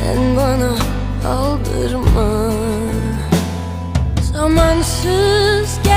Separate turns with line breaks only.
Sen bana aldırma. Zamansız gel